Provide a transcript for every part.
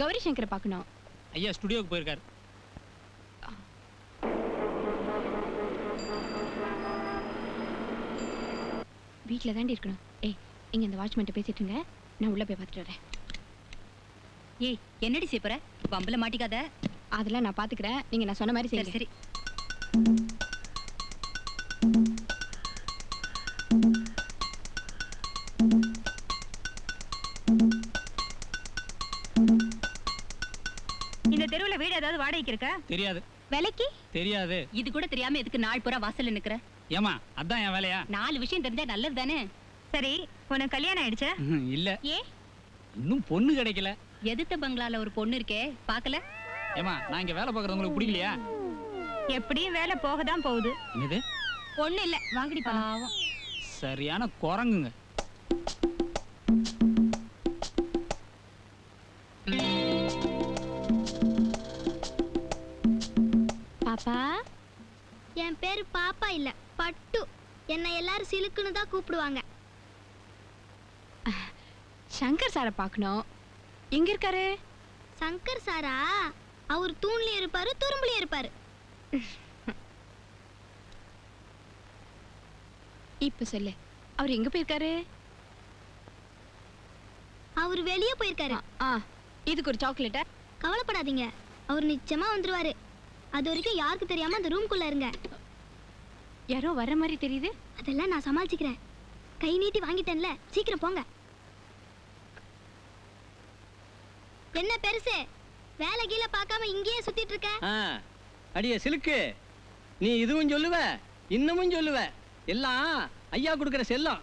கௌரி சங்கரை பார்க்கணும். ஐயா ஸ்டுடியோக்கு போயிருக்காரு. வீட்டில் தாண்டி இருக்கணும். ஏய் இங்க இந்த வாட்ச்மேன்ட்ட பேசிட்டு இருங்க. நான் உள்ள போய் பார்த்துட்டு வரேன். ஏய் என்னடி செய்ய போற? பம்புல மாட்டிக்காத. அதெல்லாம் நான் பாத்துக்கிறேன். நீங்க நான் சொன்ன மாதிரி சரி சரி. இந்த தெருவுல வீடு ஏதாவது வாடகைக்கு இருக்கா? தெரியாது. விலைக்கு? தெரியாது. இது கூட தெரியாம எதுக்கு நாள் பூரா வாசல்ல நிக்கிற? ஏமா அதான் என் வேலையா? நாலு விஷயம் தெரிஞ்சா நல்லது தானே? சரி உனக்கு கல்யாணம் ஆயிடுச்சா? இல்ல. ஏ? இன்னும் பொண்ணு கிடைக்கல. எதிர்த்த பங்களால ஒரு பொண்ணு இருக்கே பாக்கல ஏமா நான் இங்க வேலை பார்க்கறது உங்களுக்கு பிடிக்கலையா? எப்படியும் வேலை போக தான் போகுது. என்னது? ஒண்ணு இல்ல வாங்கடி பாவம் சரியான குரங்குங்க. பாப்பா? என் பேரு பாப்பா இல்ல பட்டு. என்னை எல்லாரும் சிலுக்குன்னு தான் கூப்பிடுவாங்க. சங்கர் சாரை பார்க்கணும். எங்க இருக்காரு? சங்கர் சாரா? அவர் தூண்லயும் இருப்பாரு துரும்புலயும் இருப்பாரு. இப்ப சொல்லு அவர் எங்க போயிருக்காரு? அவர் வெளியே போயிருக்காரு. ஆ, இதுக்கு ஒரு சாக்லேட்டா கவலைப்படாதீங்க அவர் நிச்சயமா வந்துருவாரு. அது வரைக்கும் யாருக்கு தெரியாம அந்த ரூம்குள்ள இருங்க. யாரோ வர்ற மாதிரி தெரியுது? அதெல்லாம் நான் சமாளிச்சுக்கிறேன். கை நீட்டி வாங்கிட்டேன்ல சீக்கிரம் போங்க. என்ன பெருசு? வேலை கீழே பார்க்காம இங்கேயே சுத்திட்டு இருக்க? அடியே சிலுக்கு. நீ இதுவும் சொல்லுவ இன்னமும் சொல்லுவ. எல்லாம் ஐயா கொடுக்குற செல்லம்.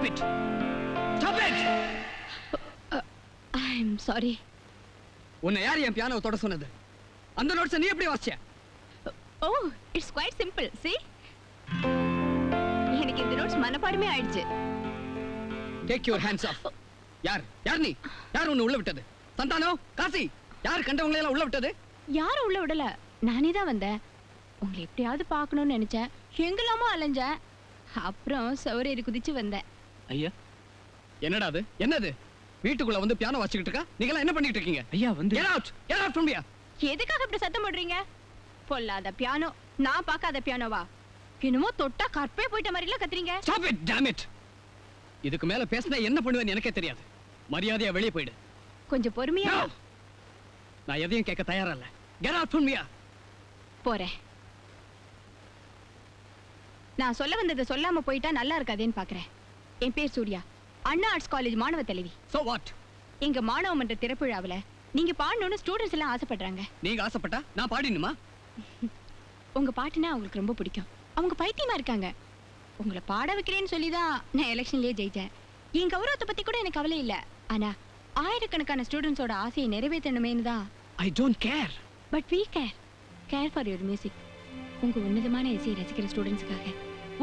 Stop it. Stop it. I am sorry உன்னை யார் என் பியானோவை தொட சொன்னது? அந்த நோட்ஸை நீ எப்படி வாசிச்ச? Oh it's quite simple see? எனக்கு இந்த நோட்ஸ் மனப்பாடமே ஆயிடுச்சு. டேக் யுவர் ஹேண்ட்ஸ் ஆஃப் யார்? யார் நீ? யார் உன்னை உள்ள விட்டது? சந்தானோ? காசி? யார் கண்டவங்களை எல்லாம் உள்ள விட்டது? யாரும் உள்ள விடல? நானே தான் வந்தேன். உங்களை எப்படியாவது பார்க்கணும்னு நினைச்சேன். எங்கெல்லாமோ அலைஞ்சேன். அப்புறம் சௌரேரி குதிச்சு வந்தேன். ஐயா. என்னடா அது? என்னது? வீட்டுக்குள்ள வந்து பியானோ வாசிக்கிட்டு இருக்கா? நீங்க எல்லாம் என்ன பண்ணிட்டு இருக்கீங்க? ஐயா வந்து Get out! Get out from here! எதுக்காக இப்படி சத்தம் போடுறீங்க? பொல்லாத பியானோ நான் பார்க்காத பியானோவா என்னமோ தொட்டா கற்பே போயிட்ட மாதிரிலாம் கத்துறீங்க. Stop it, damn it! இதுக்கு மேல பேசினா என்ன பண்ணுவேன்னு எனக்கே தெரியாது. மரியாதையா வெளியே போயிடு. கொஞ்சம் பொறுமையா No! நான் எதையும் கேட்க தயாரா இல்ல. Get out from here! போறேன். நான் சொல்ல வந்ததை சொல்லாம போயிட்டா நல்லா இருக்காதேன்னு பாக்குறேன். என் பேர் சூர்யா. அண்ணா ஆர்ட்ஸ் காலேஜ் மாணவ தலைவி. So what? எங்க மாணவ மன்ற திறப்புழாவுல நீங்க பாடணும்னு ஸ்டூடெண்ட்ஸ் எல்லாம் ஆசைப்படுறாங்க. நீங்க ஆசைப்பட்டா நான் பாடினுமா உங்க பாட்டுனா அவங்களுக்கு ரொம்ப பிடிக்கும். அவங்க பைத்தியமா இருக்காங்க. உங்களை பாட வைக்கிறேன்னு சொல்லி தான் நான் எலெக்ஷன்லயே ஜெயிச்சேன் என் கௌரவத்தை பத்தி கூட எனக்கு கவலை இல்ல. ஆனா ஆயிரக்கணக்கான ஸ்டூடெண்ட்ஸோட ஆசையை நிறைவேற்றணுமேனு தான். I don't care but we care care for your music உங்க உன்னதமான இசையை ரசிக்கிற ஸ்டூடெண்ட்ஸுக்காக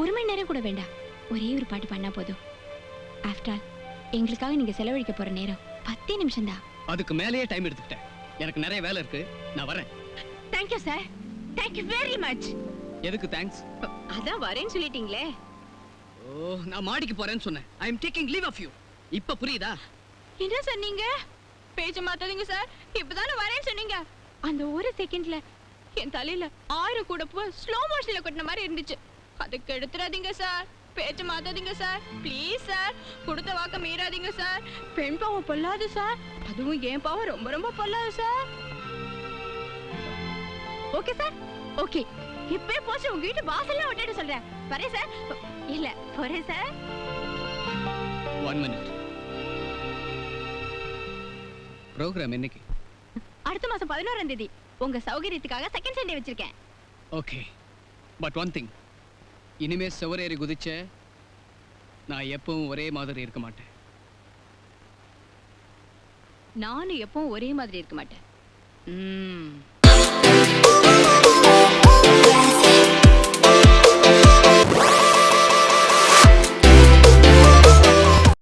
ஒரு மணி நேரம் கூட வேண்டாம். ஒரே ஒரு பாட்டு பண்ணா போதும். ஆஃப்டர் ஆல் எங்களுக்காக நீங்க செலவழிக்க போற நேரம் பத்தே நிமிஷம் தான் அதுக்கு மேலேயே டைம் எடுத்துக்கிட்டேன். எனக்கு நிறைய வேலை இருக்கு. நான் வரேன். Thank you sir thank you very much எதுக்கு தேங்க்ஸ் அதான் வரேன்னு சொல்லிட்டீங்களே. ஓ நான் மாடிக்கு போறேன்னு சொன்னேன். I am taking leave of you இப்ப புரியுதா? என்ன சார் நீங்க பேச்ச மாத்தாதீங்க சார் இப்பதானே வரேன்னு சொன்னீங்க. அந்த ஒரு செகண்ட்ல என் தலையில ஆயிரம் கூட பூ ஸ்லோ மோஷன்ல கொட்டின மாதிரி இருந்துச்சு. அதுக்கு எடுத்துறாதீங்க சார் பேச்ச மாத்தாதீங்க சார். Please sir. கொடுத்த வாக்க மீறாதீங்க சார். பெண் பாவம் பொல்லாது சார். அதுவும் என் பாவம் ரொம்ப ரொம்ப பொல்லாது சார். ஓகே சார் ஓகே இப்பவே போச்சு. உங்க வீட்டு வாசல்ல விட்டுட்டு சொல்றேன். வரேன் சார் இல்ல போறேன் சார் ஒன் மினிட் ப்ரோக்ராம் என்னைக்கு? அடுத்த மாசம் பதினோராம் தேதி. உங்க சௌகரியத்துக்காக செகண்ட் சண்டே வச்சிருக்கேன். ஓகே பட் ஒன் திங் இனிமே சுவரேறி குதிச்ச நான் எப்பவும் ஒரே மாதிரி இருக்க மாட்டேன். நானும் எப்பவும் ஒரே மாதிரி இருக்க மாட்டேன்.